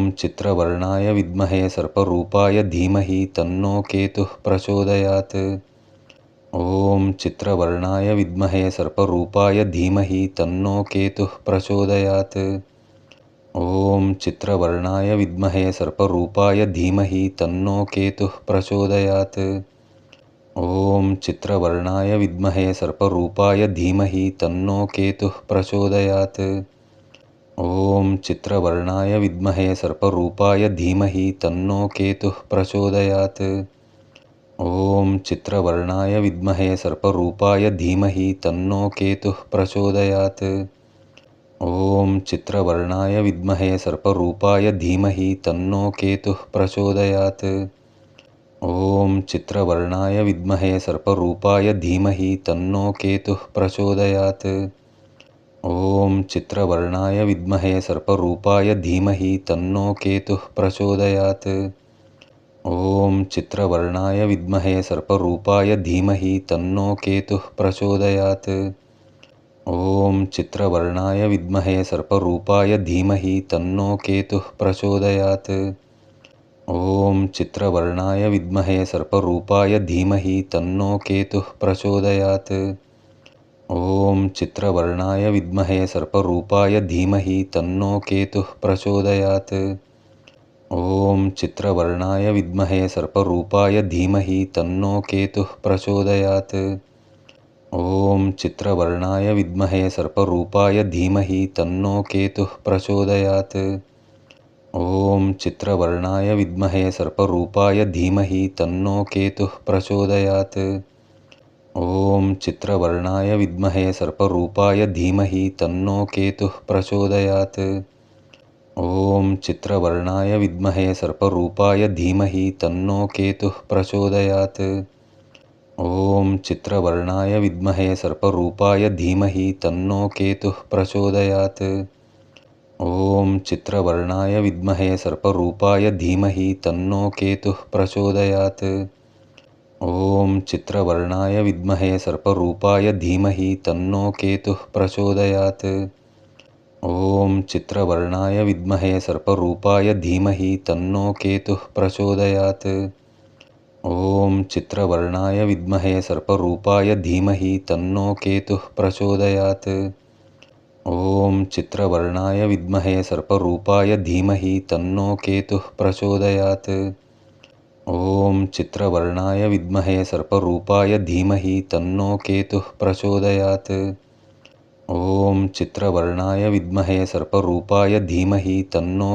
ॐ चित्रवर्णाय विद्महे सर्परूपाय धीमहि तन्नो केतुः प्रचोदयात्। ॐ चित्रवर्णाय विद्महे सर्परूपाय धीमहि तन्नो केतुः प्रचोदयात्। ॐ चित्रवर्णाय विद्महे सर्परूपाय धीमहि तन्नो केतुः प्रचोदयात्। ॐ चित्रवर्णाय विद्महे सर्परूपाय धीमहि तन्नो केतुः प्रचोदयात् ॐ चित्रवर्णाय विद्महे सर्परूपाय धीमहि तन्नो केतुः प्रचोदयात्। ॐ चित्रवर्णाय विद्महे सर्परूपाय धीमहि तन्नो केतुः प्रचोदयात्। ॐ चित्रवर्णाय विद्महे सर्परूपाय धीमहि तन्नो केतुः प्रचोदयात्। ॐ चित्रवर्णाय विद्महे सर्परूपाय धीमहि तन्नो केतुः प्रचोदयात् ॐ चित्रवर्णाय विद्महे सर्परूपाय धीमहि तन्नो केतुः प्रचोदयात्। ॐ चित्रवर्णाय विद्महे सर्परूपाय धीमहि तन्नो केतुः प्रचोदयात्। ॐ चित्रवर्णाय विद्महे सर्परूपाय धीमहि तन्नो केतुः प्रचोदयात्। ॐ चित्रवर्णाय विद्महे सर्परूपाय धीमहि तन्नो केतुः प्रचोदयात् ॐ चित्रवर्णाय विद्महे सर्परूपाय धीमहि तन्नो केतुः प्रचोदयात्। ॐ चित्रवर्णाय विद्महे सर्परूपाय धीमहि तन्नो केतुः प्रचोदयात्। ॐ चित्रवर्णाय विद्महे सर्परूपाय धीमहि तन्नो केतुः प्रचोदयात्। ॐ चित्रवर्णाय विद्महे सर्परूपाय धीमहि तन्नो केतुः प्रचोदयात् ॐ चित्रवर्णाय विद्महे सर्परूपाय धीमहि तन्नो केतुः प्रचोदयात्। ॐ चित्रवर्णाय विद्महे सर्परूपाय धीमहि तन्नो केतुः प्रचोदयात्। ॐ चित्रवर्णाय विद्महे सर्परूपाय धीमहि तन्नो केतुः प्रचोदयात्। ॐ चित्रवर्णाय विद्महे सर्परूपाय धीमहि तन्नो केतुः प्रचोदयात् ॐ चित्रवर्णाय विद्महे सर्परूपाय धीमहि तन्नो केतुः प्रचोदयात्। ॐ चित्रवर्णाय विद्महे सर्परूपाय धीमहि तन्नो केतुः प्रचोदयात्। ॐ चित्रवर्णाय विद्महे सर्परूपाय धीमहि तन्नो केतुः प्रचोदयात्। ॐ चित्रवर्णाय विद्महे सर्परूपाय धीमहि तन्नो केतुः प्रचोदयात् ॐ चित्रवर्णाय विद्महे सर्परूपाय धीमहि तन्नो केतुः प्रचोदयात्। ॐ चित्रवर्णाय विद्महे सर्परूपाय धीमहि तन्नो